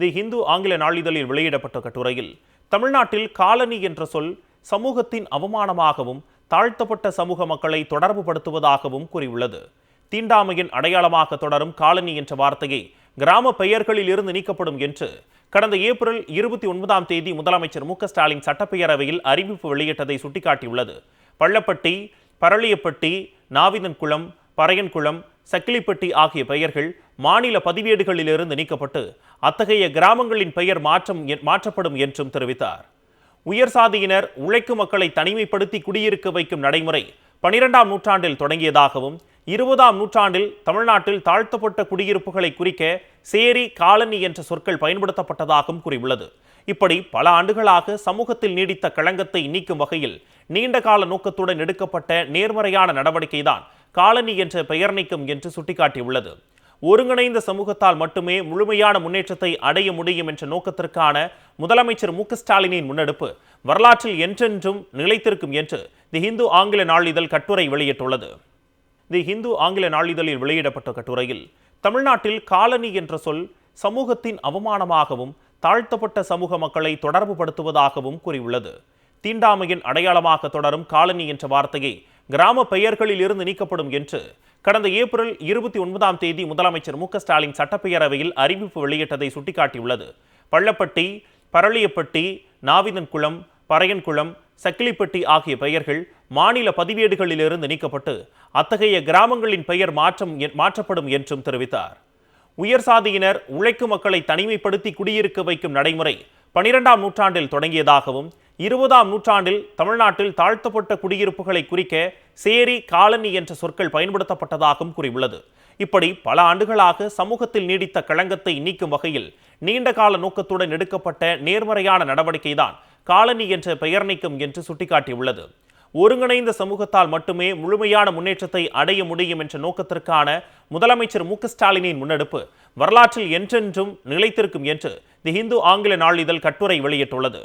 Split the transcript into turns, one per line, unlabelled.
தி ஹிந்து ஆங்கில நாளிதழில் வெளியிடப்பட்ட கட்டுரையில் தமிழ்நாட்டில் காலனி என்ற சொல் சமூகத்தின் அவமானமாகவும் தாழ்த்தப்பட்ட சமூக மக்களை தொடர்புபடுத்துவதாகவும் கூறியுள்ளது. தீண்டாமையின் அடையாளமாக தொடரும் காலனி என்ற வார்த்தையை கிராம பெயர்களில் இருந்து நீக்கப்படும் என்று கடந்த ஏப்ரல் இருபத்தி ஒன்பதாம் தேதி முதலமைச்சர் மு. ஸ்டாலின் சட்டப்பேரவையில் அறிவிப்பு வெளியிட்டதை சுட்டிக்காட்டியுள்ளது. பள்ளப்பட்டி பரளியப்பட்டி நாவிதன்குளம் பறையன்குளம் சக்கிலிப்பட்டி ஆகிய பெயர்கள் மாநில பதிவேடுகளிலிருந்து நீக்கப்பட்டு அத்தகைய கிராமங்களின் பெயர் மாற்றம் மாற்றப்படும் என்றும் தெரிவித்தார். உயர் சாதியினர் உழைக்கும் மக்களை தனிமைப்படுத்தி குடியிருக்க வைக்கும் நடைமுறை பனிரெண்டாம் நூற்றாண்டில் தொடங்கியதாகவும் இருபதாம் நூற்றாண்டில் தமிழ்நாட்டில் தாழ்த்தப்பட்ட குடியிருப்புகளை குறிக்க சேரி காலனி என்ற சொற்கள் பயன்படுத்தப்பட்டதாகவும் கூறியுள்ளது. இப்படி பல ஆண்டுகளாக சமூகத்தில் நீடித்த களங்கத்தை நீக்கும் வகையில் நீண்டகால நோக்கத்துடன் எடுக்கப்பட்ட நேர்மறையான நடவடிக்கைதான் காலனி என்ற பெயர் நீக்கம் என்று சுட்டிக்காட்டியுள்ளது. ஒருங்கிணைந்த சமூகத்தால் மட்டுமே முழுமையான முன்னேற்றத்தை அடைய முடியும் என்ற நோக்கத்திற்கான முதலமைச்சர் மு ஸ்டாலினின் முன்னெடுப்பு வரலாற்றில் என்றென்றும் நிலைத்திருக்கும் என்று தி ஹிந்து ஆங்கில நாளிதழ் கட்டுரை வெளியிட்டுள்ளது. தி ஹிந்து ஆங்கில நாளிதழில் வெளியிடப்பட்ட கட்டுரையில் தமிழ்நாட்டில் காலனி என்ற சொல் சமூகத்தின் அவமானமாகவும் தாழ்த்தப்பட்ட சமூக மக்களை தொடர்புபடுத்துவதாகவும் கூறியுள்ளது. தீண்டாமையின் அடையாளமாக தொடரும் காலனி என்ற வார்த்தையை கிராம பெயர்களில் இருந்து நீக்கப்படும் என்று கடந்த ஏப்ரல் இருபத்தி ஒன்பதாம் தேதி முதலமைச்சர் மு ஸ்டாலின் சட்டப்பேரவையில் அறிவிப்பு வெளியிட்டதை சுட்டிக்காட்டியுள்ளது. பள்ளப்பட்டி பரளியப்பட்டி நாவிதன்குளம் பறையன்குளம் சக்கிலிப்பட்டி ஆகிய பெயர்கள் மாநில பதிவேடுகளிலிருந்து நீக்கப்பட்டு அத்தகைய கிராமங்களின் பெயர் மாற்றம் மாற்றப்படும் என்றும் தெரிவித்தார். உயர் சாதியினர் உழைக்கும் மக்களை தனிமைப்படுத்தி குடியிருக்க வைக்கும் நடைமுறை பனிரெண்டாம் நூற்றாண்டில் தொடங்கியதாகவும் இருபதாம் நூற்றாண்டில் தமிழ்நாட்டில் தாழ்த்தப்பட்ட குடியிருப்புகளை குறிக்க சேரி காலனி என்ற சொற்கள் பயன்படுத்தப்பட்டதாகவும் கூறியுள்ளது. இப்படி பல ஆண்டுகளாக சமூகத்தில் நீடித்த களங்கத்தை நீக்கும் வகையில் நீண்டகால நோக்கத்துடன் எடுக்கப்பட்ட நேர்மறையான நடவடிக்கைதான் காலனி என்ற பெயர் நீக்கம் என்று சுட்டிக்காட்டியுள்ளது. ஒருங்கிணைந்த சமூகத்தால் மட்டுமே முழுமையான முன்னேற்றத்தை அடைய முடியும் என்ற நோக்கத்திற்கான முதலமைச்சர் மு. ஸ்டாலினின் முன்னெடுப்பு வரலாற்றில் என்றென்றும் நிலைத்திருக்கும் என்று தி ஹிந்து ஆங்கில நாளிதழ் கட்டுரை வெளியிட்டுள்ளது.